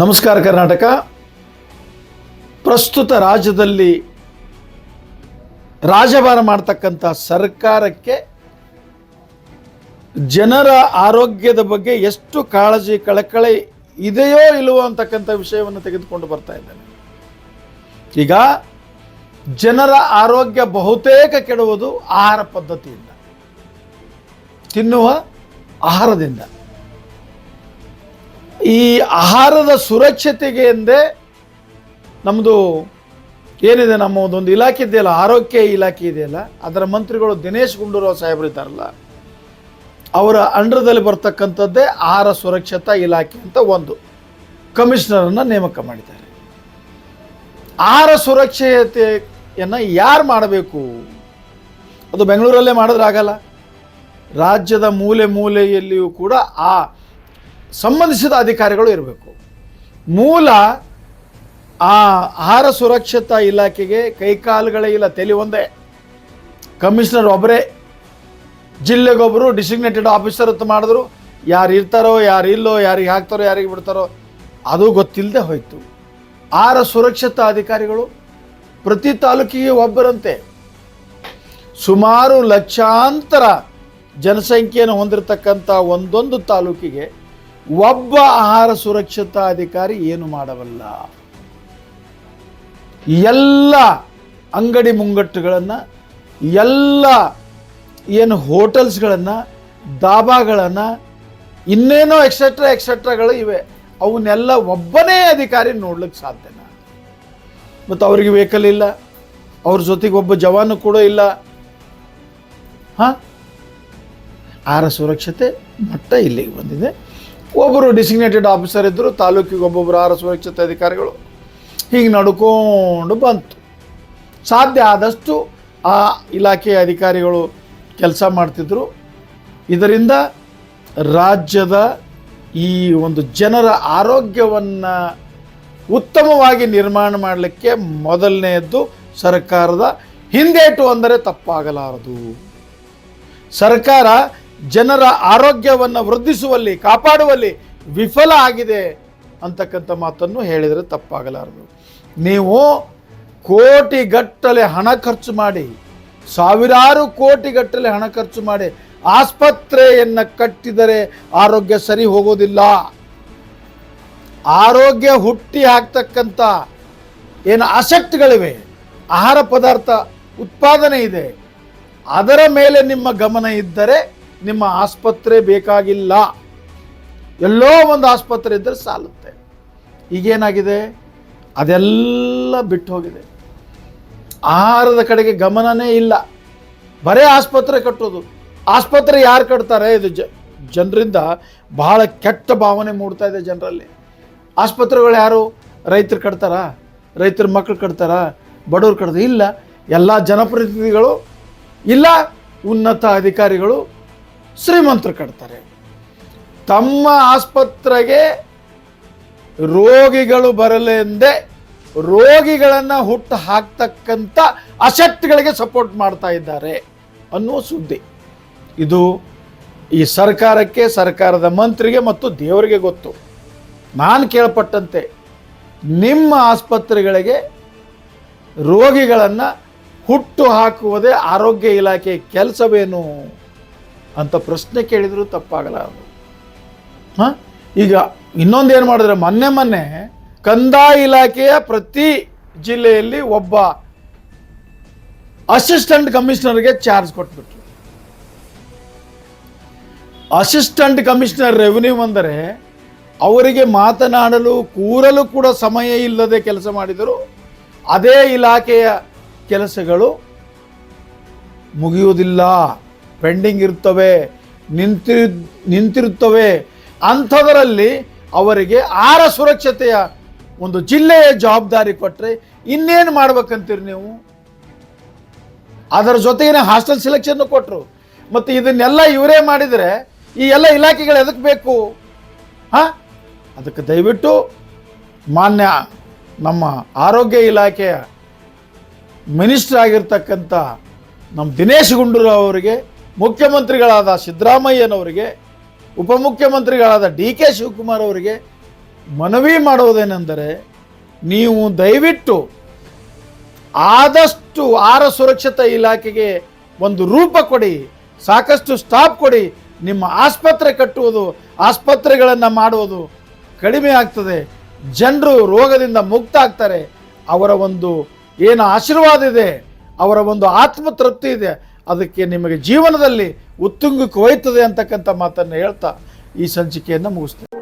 ನಮಸ್ಕಾರ ಕರ್ನಾಟಕ. ಪ್ರಸ್ತುತ ರಾಜ್ಯದಲ್ಲಿ ರಾಜಭಾರ ಮಾಡ್ತಕ್ಕಂಥ ಸರ್ಕಾರಕ್ಕೆ ಜನರ ಆರೋಗ್ಯದ ಬಗ್ಗೆ ಎಷ್ಟು ಕಾಳಜಿ, ಕಳಕಳಿ ಇದೆಯೋ ಇಲ್ಲವೋ ಅಂತಕ್ಕಂಥ ವಿಷಯವನ್ನು ತೆಗೆದುಕೊಂಡು ಬರ್ತಾ ಇದ್ದೇನೆ. ಈಗ ಜನರ ಆರೋಗ್ಯ ಬಹುತೇಕ ಕೆಡುವುದು ಆಹಾರ ಪದ್ಧತಿಯಿಂದ, ತಿನ್ನುವ ಆಹಾರದಿಂದ. ಈ ಆಹಾರದ ಸುರಕ್ಷತೆಗೆ ಎಂದೇ ನಮ್ಮದು ಏನಿದೆ ನಮ್ಮ ಒಂದೊಂದು ಇಲಾಖೆ ಇದೆಯಲ್ಲ, ಆರೋಗ್ಯ ಇಲಾಖೆ ಇದೆಯಲ್ಲ, ಅದರ ಮಂತ್ರಿಗಳು ದಿನೇಶ್ ಗುಂಡೂರಾವ್ ಸಾಹೇಬರು ಇದ್ದಾರಲ್ಲ, ಅವರ ಅಂಡರ್ದಲ್ಲಿ ಬರ್ತಕ್ಕಂಥದ್ದೇ ಆಹಾರ ಸುರಕ್ಷತಾ ಇಲಾಖೆ ಅಂತ ಒಂದು ಕಮಿಷನರನ್ನು ನೇಮಕ ಮಾಡಿದ್ದಾರೆ. ಆಹಾರ ಸುರಕ್ಷತೆಯನ್ನು ಯಾರು ಮಾಡಬೇಕು? ಅದು ಬೆಂಗಳೂರಲ್ಲೇ ಮಾಡಿದ್ರೆ ಆಗಲ್ಲ. ರಾಜ್ಯದ ಮೂಲೆ ಮೂಲೆಯಲ್ಲಿಯೂ ಕೂಡ ಆ ಸಂಬಂಧಿಸಿದ ಅಧಿಕಾರಿಗಳು ಇರಬೇಕು. ಮೂಲ ಆ ಆಹಾರ ಸುರಕ್ಷತಾ ಇಲಾಖೆಗೆ ಕೈಕಾಲುಗಳೇ ಇಲ್ಲ, ತಲೆ ಒಂದೇ. ಕಮಿಷನರ್ ಒಬ್ಬರೇ. ಜಿಲ್ಲೆಗೊಬ್ಬರು ಡಿಸಿಗ್ನೇಟೆಡ್ ಆಫೀಸರ್ ಅಂತ ಮಾಡಿದ್ರು. ಯಾರು ಇರ್ತಾರೋ, ಯಾರು ಇಲ್ಲೋ, ಯಾರಿಗೆ ಹಾಕ್ತಾರೋ, ಯಾರಿಗೆ ಬಿಡ್ತಾರೋ, ಅದು ಗೊತ್ತಿಲ್ಲದೆ ಹೋಯಿತು. ಆಹಾರ ಸುರಕ್ಷತಾ ಅಧಿಕಾರಿಗಳು ಪ್ರತಿ ತಾಲೂಕಿಗೆ ಒಬ್ಬರಂತೆ. ಸುಮಾರು ಲಕ್ಷಾಂತರ ಜನಸಂಖ್ಯೆಯನ್ನು ಹೊಂದಿರತಕ್ಕಂಥ ಒಂದೊಂದು ತಾಲೂಕಿಗೆ ಒಬ್ಬ ಆಹಾರ ಸುರಕ್ಷತಾ ಅಧಿಕಾರಿ ಏನು ಮಾಡಬಲ್ಲ? ಎಲ್ಲ ಅಂಗಡಿ ಮುಂಗಟ್ಟುಗಳನ್ನು, ಎಲ್ಲ ಏನು ಹೋಟೆಲ್ಸ್ಗಳನ್ನು ದಾಬಾಗಳನ್ನು ಇನ್ನೇನೋ ಎಕ್ಸೆಟ್ರಾ ಎಕ್ಸೆಟ್ರಾಗಳು ಇವೆ. ಅವನ್ನೆಲ್ಲ ಒಬ್ಬನೇ ಅಧಿಕಾರಿ ನೋಡ್ಲಿಕ್ಕೆ ಸಾಧ್ಯನಾ? ಮತ್ತು ಅವರಿಗೆ ವೆಹಿಕಲ್ ಇಲ್ಲ. ಅವ್ರ ಜೊತೆಗೆ ಒಬ್ಬ ಜವಾನು ಕೂಡ ಇಲ್ಲ. ಹಾಂ? ಆಹಾರ ಸುರಕ್ಷತೆ ಮಟ್ಟ ಇಲ್ಲಿಗೆ ಬಂದಿದೆ. ಒಬ್ಬರು ಡಿಸಿಗ್ನೇಟೆಡ್ ಆಫೀಸರ್ ಇದ್ದರು, ತಾಲೂಕಿಗೆ ಒಬ್ಬೊಬ್ಬರು ಆಹಾರ ಸುರಕ್ಷತೆ ಅಧಿಕಾರಿಗಳು ಹೀಗೆ ನಡ್ಕೊಂಡು ಬಂತು. ಸಾಧ್ಯ ಆದಷ್ಟು ಆ ಇಲಾಖೆಯ ಅಧಿಕಾರಿಗಳು ಕೆಲಸ ಮಾಡ್ತಿದ್ರು. ಇದರಿಂದ ರಾಜ್ಯದ ಈ ಒಂದು ಜನರ ಆರೋಗ್ಯವನ್ನು ಉತ್ತಮವಾಗಿ ನಿರ್ಮಾಣ ಮಾಡಲಿಕ್ಕೆ ಮೊದಲನೆಯದ್ದು ಸರ್ಕಾರದ ಹಿಂದೇಟು ಅಂದರೆ ತಪ್ಪಾಗಲಾರದು. ಸರ್ಕಾರ ಜನರ ಆರೋಗ್ಯವನ್ನು ವೃದ್ಧಿಸುವಲ್ಲಿ, ಕಾಪಾಡುವಲ್ಲಿ ವಿಫಲ ಆಗಿದೆ ಅಂತಕ್ಕಂಥ ಮಾತನ್ನು ಹೇಳಿದರೆ ತಪ್ಪಾಗಲಾರದು. ನೀವು ಕೋಟಿಗಟ್ಟಲೆ ಹಣ ಖರ್ಚು ಮಾಡಿ, ಸಾವಿರಾರು ಕೋಟಿಗಟ್ಟಲೆ ಹಣ ಖರ್ಚು ಮಾಡಿ ಆಸ್ಪತ್ರೆಯನ್ನು ಕಟ್ಟಿದರೆ ಆರೋಗ್ಯ ಸರಿ ಹೋಗೋದಿಲ್ಲ. ಆರೋಗ್ಯ ಹುಟ್ಟಿ ಹಾಕ್ತಕ್ಕಂಥ ಏನು ಆಸಕ್ತಿಗಳಿವೆ, ಆಹಾರ ಪದಾರ್ಥ ಉತ್ಪಾದನೆ ಇದೆ, ಅದರ ಮೇಲೆ ನಿಮ್ಮ ಗಮನ ಇದ್ದರೆ ನಿಮ್ಮ ಆಸ್ಪತ್ರೆ ಬೇಕಾಗಿಲ್ಲ. ಎಲ್ಲೋ ಒಂದು ಆಸ್ಪತ್ರೆ ಇದ್ದರೆ ಸಾಲುತ್ತೆ. ಈಗೇನಾಗಿದೆ? ಅದೆಲ್ಲ ಬಿಟ್ಟು ಹೋಗಿದೆ. ಆಹಾರದ ಕಡೆಗೆ ಗಮನನೇ ಇಲ್ಲ. ಬರೇ ಆಸ್ಪತ್ರೆ ಕಟ್ಟೋದು. ಆಸ್ಪತ್ರೆ ಯಾರು ಕಟ್ತಾರೆ? ಇದು ಜ, ಜನರಿಂದ ಬಹಳ ಕೆಟ್ಟ ಭಾವನೆ ಮೂಡ್ತಾ ಇದೆ ಜನರಲ್ಲಿ. ಆಸ್ಪತ್ರೆಗಳು ಯಾರು? ರೈತರು ಕಟ್ತಾರ? ರೈತರ ಮಕ್ಕಳು ಕಟ್ತಾರಾ? ಬಡವ್ರು ಕಟ್ತಾರೆ ಇಲ್ಲ. ಎಲ್ಲ ಜನಪ್ರತಿನಿಧಿಗಳು ಇಲ್ಲ. ಉನ್ನತ ಅಧಿಕಾರಿಗಳು ಶ್ರೀಮಂತರು ಕಟ್ತಾರೆ. ತಮ್ಮ ಆಸ್ಪತ್ರೆಗೆ ರೋಗಿಗಳು ಬರಲೆಂದೇ ರೋಗಿಗಳನ್ನು ಹುಟ್ಟು ಹಾಕ್ತಕ್ಕಂಥ ಅಶಕ್ತಿಗಳಿಗೆ ಸಪೋರ್ಟ್ ಮಾಡ್ತಾ ಇದ್ದಾರೆ ಅನ್ನುವ ಸುದ್ದಿ. ಇದು ಈ ಸರ್ಕಾರಕ್ಕೆ, ಸರ್ಕಾರದ ಮಂತ್ರಿಗೆ ಮತ್ತು ದೇವರಿಗೆ ಗೊತ್ತು. ನಾನು ಕೇಳ್ಪಟ್ಟಂತೆ ನಿಮ್ಮ ಆಸ್ಪತ್ರೆಗಳಿಗೆ ರೋಗಿಗಳನ್ನು ಹುಟ್ಟು ಹಾಕುವುದೇ ಆರೋಗ್ಯ ಇಲಾಖೆ ಕೆಲಸವೇನು? ಅಂತ ಪ್ರಶ್ನೆ ಕೇಳಿದರೂ ಅದು. ಹಾಂ? ಈಗ ಇನ್ನೊಂದು ಏನು ಮಾಡಿದ್ರೆ ಮೊನ್ನೆ ಮೊನ್ನೆ ಕಂದಾಯ ಇಲಾಖೆಯ ಪ್ರತಿ ಜಿಲ್ಲೆಯಲ್ಲಿ ಒಬ್ಬ ಅಸಿಸ್ಟೆಂಟ್ ಕಮಿಷನರ್ಗೆ ಚಾರ್ಜ್ ಕೊಟ್ಬಿಟ್ರು. ಅಸಿಸ್ಟೆಂಟ್ ಕಮಿಷನರ್ ರೆವಿನ್ಯೂ ಅಂದರೆ ಅವರಿಗೆ ಮಾತನಾಡಲು, ಕೂರಲು ಕೂಡ ಸಮಯ ಇಲ್ಲದೆ ಕೆಲಸ ಮಾಡಿದರು. ಅದೇ ಇಲಾಖೆಯ ಕೆಲಸಗಳು ಮುಗಿಯುವುದಿಲ್ಲ. ಪೆಂಡಿಂಗ್ ಇರ್ತವೆ ನಿಂತಿರು, ನಿಂತಿರುತ್ತವೆ. ಅಂಥದರಲ್ಲಿ ಅವರಿಗೆ ಆರ ಸುರಕ್ಷತೆಯ ಒಂದು ಜಿಲ್ಲೆಯ ಜವಾಬ್ದಾರಿ ಕೊಟ್ಟರೆ ಇನ್ನೇನು ಮಾಡ್ಬೇಕಂತೀರಿ ನೀವು? ಅದರ ಜೊತೆಗಿನ ಹಾಸ್ಟೆಲ್ ಸಿಲೆಕ್ಷನ್ ಕೊಟ್ಟರು ಮತ್ತು ಇದನ್ನೆಲ್ಲ ಇವರೇ ಮಾಡಿದರೆ ಈ ಎಲ್ಲ ಇಲಾಖೆಗಳು ಎದಕ್ಕೆ ಬೇಕು? ಹಾಂ? ಅದಕ್ಕೆ ದಯವಿಟ್ಟು ಮಾನ್ಯ ನಮ್ಮ ಆರೋಗ್ಯ ಇಲಾಖೆಯ ಮಿನಿಸ್ಟರ್ ಆಗಿರ್ತಕ್ಕಂಥ ನಮ್ಮ ದಿನೇಶ್ ಗುಂಡೂರು ಅವರಿಗೆ ಮುಖ್ಯಮಂತ್ರಿಗಳಾದ ಸಿದ್ದರಾಮಯ್ಯನವರಿಗೆ, ಉಪಮುಖ್ಯಮಂತ್ರಿಗಳಾದ ಡಿ ಕೆ ಶಿವಕುಮಾರ್ ಅವರಿಗೆ ಮನವಿ ಮಾಡುವುದೇನೆಂದರೆ ನೀವು ದಯವಿಟ್ಟು ಆದಷ್ಟು ಆಹಾರ ಸುರಕ್ಷತಾ ಇಲಾಖೆಗೆ ಒಂದು ರೂಪ ಕೊಡಿ, ಸಾಕಷ್ಟು ಸ್ಟಾಫ್ ಕೊಡಿ, ನಿಮ್ಮ ಆಸ್ಪತ್ರೆ ಕಟ್ಟುವುದು, ಆಸ್ಪತ್ರೆಗಳನ್ನು ಮಾಡುವುದು ಕಡಿಮೆ ಆಗ್ತದೆ. ಜನರು ರೋಗದಿಂದ ಮುಕ್ತ ಆಗ್ತಾರೆ. ಅವರ ಒಂದು ಏನು ಆಶೀರ್ವಾದ ಇದೆ, ಅವರ ಒಂದು ಆತ್ಮತೃಪ್ತಿ ಇದೆ. ಅದಕ್ಕೆ ನಿಮಗೆ ಜೀವನದಲ್ಲಿ ಉತ್ತುಂಗಕ್ಕೆ ಹೋಯ್ತದೆ ಅಂತಕ್ಕಂಥ ಮಾತನ್ನು ಹೇಳ್ತಾ ಈ ಸಂಚಿಕೆಯನ್ನು ಮುಗಿಸ್ತೇನೆ.